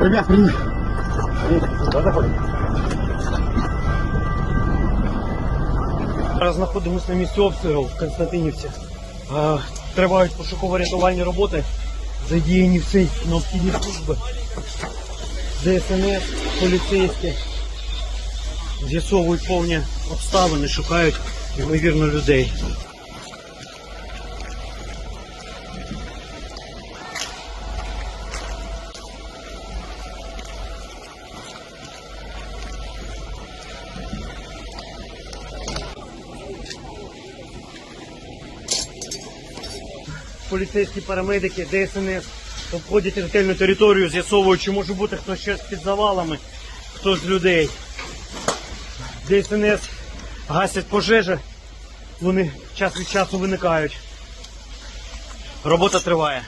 Ребят, привет. Зараз знаходимося на місці обстрілу в Константинівці. Тривають пошуково-рятувальні роботи. Задіяні всі необхідні служби. ДСНС, поліцейські. З'ясовують повні обставини, шукають, ймовірно, людей. Поліцейські парамедики, ДСНС обходять ретельну територію, з'ясовують, чи може бути хтось ще під завалами, хто з людей. ДСНС гасять пожежі, вони час від часу виникають. Робота триває.